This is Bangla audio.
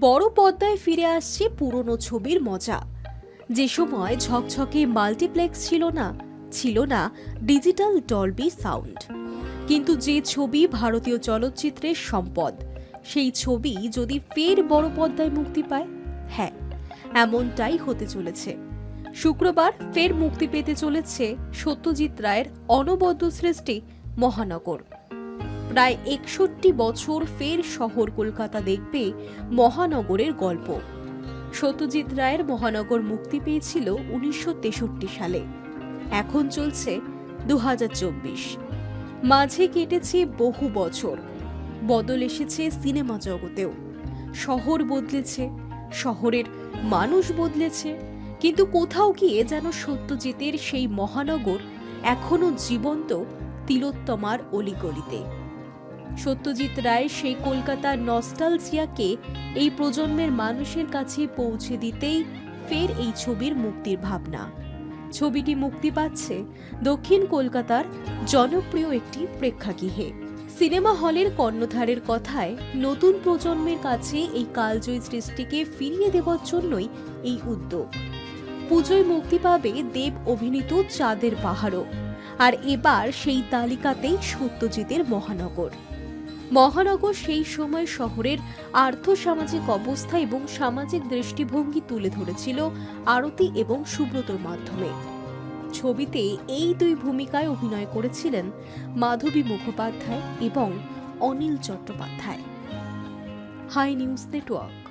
বড় পর্দায় ফিরে আসছে পুরনো ছবির মজা। যে সময় ঝকঝকে মাল্টিপ্লেক্স ছিল না ছিল না ডিজিটাল ডলবি সাউন্ড। কিন্তু যে ছবি ভারতীয় চলচ্চিত্রের সম্পদ, সেই ছবি যদি ফের বড় পর্দায় মুক্তি পায়? হ্যাঁ এমনটাই হতে চলেছে। শুক্রবার ফের মুক্তি পেতে চলেছে সত্যজিৎ রায়ের অনবদ্য সৃষ্টি মহানগর। প্রায় একষট্টি বছর ফের শহর কলকাতা দেখবে মহানগরের গল্প। সত্যজিৎ রায়ের মহানগর মুক্তি পেয়েছিল উনিশশো তেষট্টি সালে। এখন চলছে দু মাঝে কেটেছে বহু বছর। বদল এসেছে সিনেমা জগতেও। শহর বদলেছে, শহরের মানুষ বদলেছে, কিন্তু কোথাও গিয়ে যেন সত্যজিতের সেই মহানগর এখনও জীবন্ত তিলোত্তমার অলিগলিতে। সত্যজিৎ রায় সেই কলকাতার নস্টালজিয়াকে এই প্রজন্মের মানুষের কাছে পৌঁছে দিতেই ফের এই ছবির মুক্তির ভাবনা। ছবিটি মুক্তি পাচ্ছে দক্ষিণ কলকাতার জনপ্রিয় একটি প্রেক্ষাগৃহে। সিনেমা হলের কর্ণধারের কথায় নতুন প্রজন্মের কাছে এই কালজয়ী সৃষ্টিকে ফিরিয়ে দেওয়ার জন্যই এই উদ্যোগ। পুজোয় মুক্তি পাবে দেব অভিনীত চাঁদের পাহাড়ও। আর এবার সেই তালিকাতেই সত্যজিতের মহানগর। মহানগর সেই সময় শহরের আর্থসামাজিক অবস্থা এবং সামাজিক দৃষ্টিভঙ্গি তুলে ধরেছিল আরতি এবং সুব্রতর মাধ্যমে। ছবিতে এই দুই ভূমিকায় অভিনয় করেছিলেন মাধবী মুখোপাধ্যায় এবং Anil Chattopadhyay. High news network.